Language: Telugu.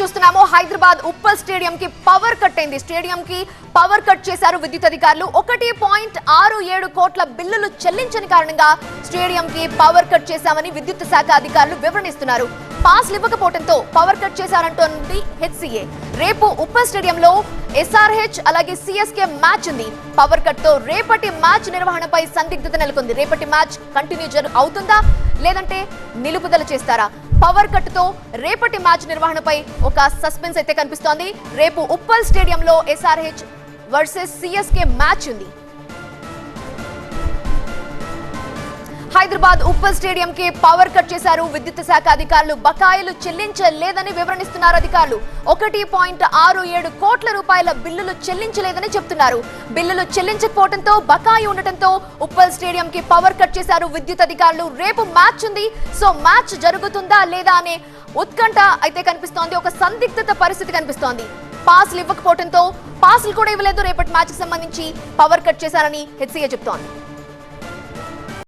చూస్తున్నాము. హైదరాబాద్ ఉప్పల్ స్టేడియం కి పవర్ కట్ అయింది. స్టేడియం కి పవర్ కట్ చేశారు విద్యుత్ అధికారులు. ఒకటి పాయింట్ ఆరు ఏడు కోట్ల బిల్లులు చెల్లించని కారణంగా స్టేడియం కి పవర్ కట్ చేశామని విద్యుత్ శాఖ అధికారులు వివరణిస్తున్నారు. పాస్లు ఇవ్వకపోవడంతో పవర్ కట్ చేశారంటోంది హెచ్సిఏ. రేపు ఉప్పల్ స్టేడియంలో ఎస్ఆర్హెచ్ అలాగే సిఎస్కే మ్యాచ్ ఉంది. పవర్ కట్తో రేపటి మ్యాచ్ నిర్వహణపై సందిగ్ధత నెలకొంది. రేపటి మ్యాచ్ కంటిన్యూ అవుతుందా? లేదంటే నిలుపుదల చేస్తారా? పవర్ కట్తో రేపటి మ్యాచ్ నిర్వహణపై ఒక సస్పెన్స్ అయితే కనిపిస్తోంది. రేపు ఉప్పల్ స్టేడియంలో ఎస్ఆర్హెచ్ వర్సెస్ సిఎస్కే మ్యాచ్ ఉంది. హైదరాబాద్ ఉప్పల్ స్టేడియం కి పవర్ కట్ చేశారు. విద్యుత్ శాఖ అధికారులు బకాయిలు చెల్లించలేదని వివరణిస్తున్నారు అధికారులు. ఒకటి పాయింట్ ఆరు ఏడు కోట్ల రూపాయల బిల్లులు చెల్లించలేదని చెప్తున్నారు. బిల్లులు చెల్లించకపోవడంతో బకాయి ఉండటంతో ఉప్పల్ స్టేడియం కి పవర్ కట్ చేశారు విద్యుత్ అధికారులు. రేపు మ్యాచ్ ఉంది. సో మ్యాచ్ జరుగుతుందా లేదా అనే ఉత్కంఠ అయితే కనిపిస్తోంది. ఒక సందిగ్ధత పరిస్థితి కనిపిస్తోంది. పాస్లు ఇవ్వకపోవడంతో పాస్లు కూడా ఇవ్వలేదు. రేపటి మ్యాచ్ సంబంధించి పవర్ కట్ చేశారని హెచ్సీఏ చెప్తోంది.